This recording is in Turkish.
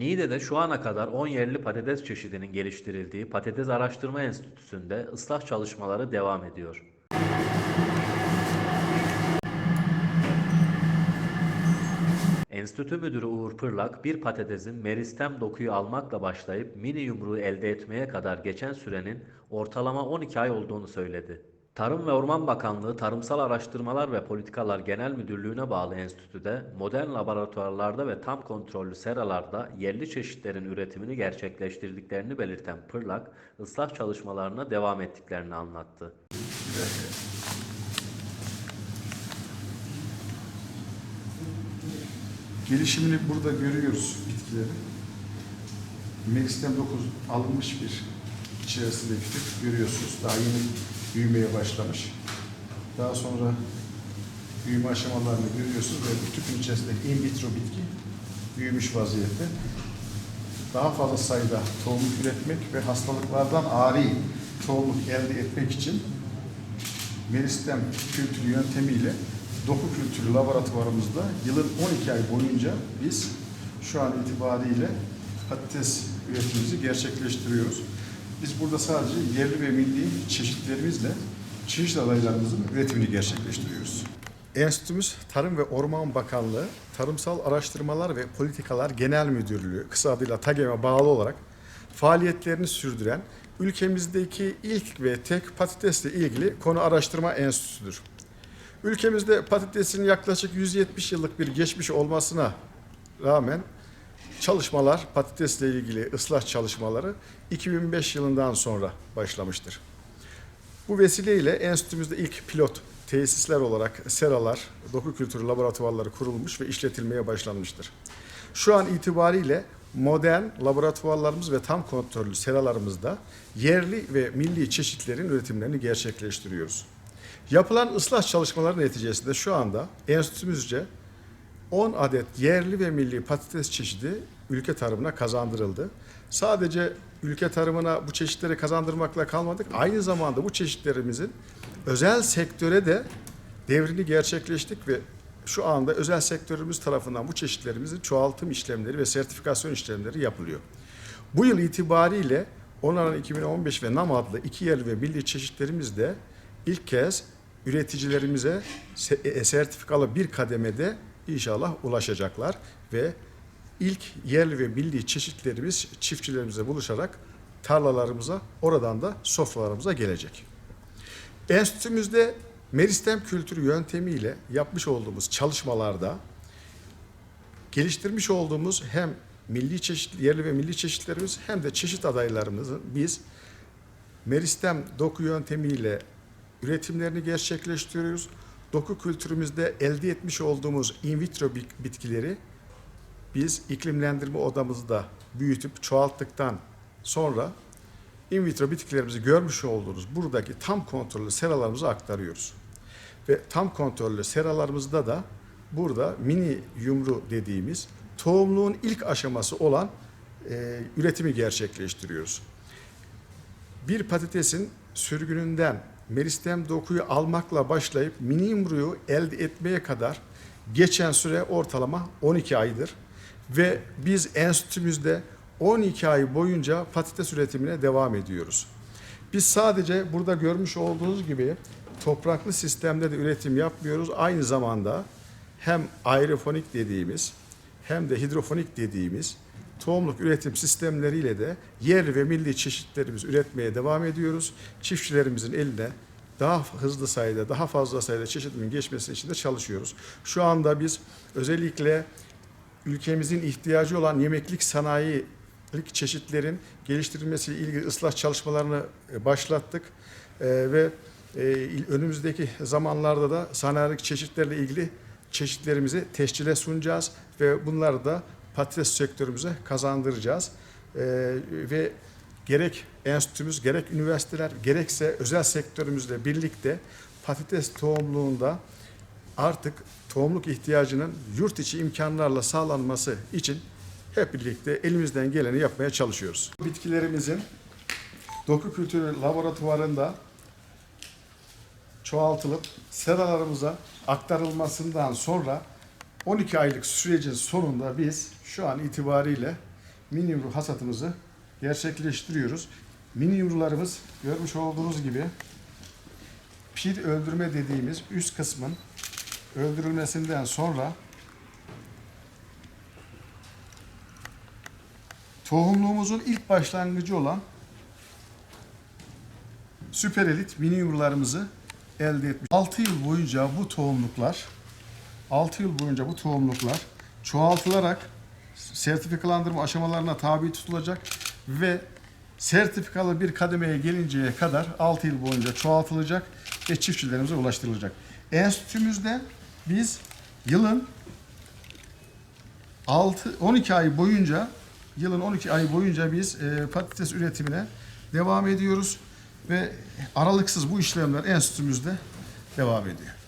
Niğde'de şu ana kadar 10 yerli patates çeşidinin geliştirildiği Patates Araştırma Enstitüsü'nde ıslah çalışmaları devam ediyor. Enstitü Müdürü Uğur Pırlak, bir patatesin meristem dokuyu almakla başlayıp mini yumruğu elde etmeye kadar geçen sürenin ortalama 12 ay olduğunu söyledi. Tarım ve Orman Bakanlığı Tarımsal Araştırmalar ve Politikalar Genel Müdürlüğü'ne bağlı enstitüde modern laboratuvarlarda ve tam kontrollü seralarda yerli çeşitlerin üretimini gerçekleştirdiklerini belirten Pırlak, ıslah çalışmalarına devam ettiklerini anlattı. Gelişimini burada görüyoruz bitkileri. Meristem 9 alınmış bir içerisindeki tüp görüyorsunuz. Daha yeni büyümeye başlamış. Daha sonra büyüme aşamalarını görüyorsunuz ve bu tüpün içerisindeki in vitro bitki büyümüş vaziyette. Daha fazla sayıda tohumluk üretmek ve hastalıklardan ari tohumluk elde etmek için meristem kültürü yöntemiyle doku kültürü laboratuvarımızda yılın 12 ay boyunca biz şu an itibariyle patates üretimimizi gerçekleştiriyoruz. Biz burada sadece yerli ve milli çeşitlerimizle çeşit adaylarımızın üretimini gerçekleştiriyoruz. Enstitümüz Tarım ve Orman Bakanlığı Tarımsal Araştırmalar ve Politikalar Genel Müdürlüğü kısa adıyla TAGEM'e bağlı olarak faaliyetlerini sürdüren ülkemizdeki ilk ve tek patatesle ilgili konu araştırma enstitüsüdür. Ülkemizde patatesin yaklaşık 170 yıllık bir geçmiş olmasına rağmen çalışmalar, patatesle ilgili ıslah çalışmaları 2005 yılından sonra başlamıştır. Bu vesileyle enstitümüzde ilk pilot tesisler olarak seralar, doku kültürü laboratuvarları kurulmuş ve işletilmeye başlanmıştır. Şu an itibariyle modern laboratuvarlarımız ve tam kontrollü seralarımızda yerli ve milli çeşitlerin üretimlerini gerçekleştiriyoruz. Yapılan ıslah çalışmaları neticesinde şu anda enstitümüzce 10 adet yerli ve milli patates çeşidi ülke tarımına kazandırıldı. Sadece ülke tarımına bu çeşitleri kazandırmakla kalmadık. Aynı zamanda bu çeşitlerimizin özel sektöre de devrini gerçekleştik ve şu anda özel sektörümüz tarafından bu çeşitlerimizin çoğaltım işlemleri ve sertifikasyon işlemleri yapılıyor. Bu yıl itibariyle Onaran 2015 ve NAM adlı iki yerli ve milli çeşitlerimiz de ilk kez üreticilerimize e, sertifikalı bir kademede inşallah ulaşacaklar ve ilk yerli ve milli çeşitlerimiz çiftçilerimize buluşarak tarlalarımıza oradan da sofralarımıza gelecek. Enstitümüzde meristem kültürü yöntemiyle yapmış olduğumuz çalışmalarda geliştirmiş olduğumuz hem milli çeşit, yerli ve milli çeşitlerimiz hem de çeşit adaylarımızın biz meristem doku yöntemiyle üretimlerini gerçekleştiriyoruz. Doku kültürümüzde elde etmiş olduğumuz in vitro bit- bitkileri biz iklimlendirme odamızda büyütüp çoğalttıktan sonra in vitro bitkilerimizi görmüş olduğunuz buradaki tam kontrollü seralarımıza aktarıyoruz. Ve tam kontrollü seralarımızda da burada mini yumru dediğimiz tohumluğun ilk aşaması olan e, üretimi gerçekleştiriyoruz. Bir patatesin sürgününden meristem dokuyu almakla başlayıp mini yumruyu elde etmeye kadar geçen süre ortalama 12 aydır. Ve biz enstitümüzde 12 ay boyunca patates üretimine devam ediyoruz. Biz sadece burada görmüş olduğunuz gibi topraklı sistemde de üretim yapmıyoruz. Aynı zamanda hem aerofonik dediğimiz hem de hidrofonik dediğimiz tohumluk üretim sistemleriyle de yerli ve milli çeşitlerimizi üretmeye devam ediyoruz. Çiftçilerimizin eline daha hızlı sayıda, daha fazla sayıda çeşidin geçmesi için de çalışıyoruz. Şu anda biz özellikle ülkemizin ihtiyacı olan yemeklik sanayilik çeşitlerin geliştirilmesiyle ilgili ıslah çalışmalarını e, başlattık. E, ve e, önümüzdeki zamanlarda da sanayilik çeşitlerle ilgili çeşitlerimizi tescile sunacağız ve bunları da patates sektörümüze kazandıracağız. E, ve gerek enstitümüz, gerek üniversiteler, gerekse özel sektörümüzle birlikte patates tohumluğunda artık tohumluk ihtiyacının yurt içi imkanlarla sağlanması için hep birlikte elimizden geleni yapmaya çalışıyoruz. Bitkilerimizin doku kültürü laboratuvarında çoğaltılıp seralarımıza aktarılmasından sonra 12 aylık sürecin sonunda biz şu an itibariyle mini yumru hasatımızı gerçekleştiriyoruz. Mini yumrularımız görmüş olduğunuz gibi pir öldürme dediğimiz üst kısmın öldürülmesinden sonra tohumluğumuzun ilk başlangıcı olan süper elit mini yumrularımızı elde etmiş. 6 yıl boyunca bu tohumluklar 6 yıl boyunca bu tohumluklar çoğaltılarak sertifikalandırma aşamalarına tabi tutulacak ve sertifikalı bir kademeye gelinceye kadar 6 yıl boyunca çoğaltılacak ve çiftçilerimize ulaştırılacak. Enstitümüzde biz yılın 6 12 ay boyunca yılın 12 ay boyunca biz e, patates üretimine devam ediyoruz ve aralıksız bu işlemler enstitümüzde devam ediyor.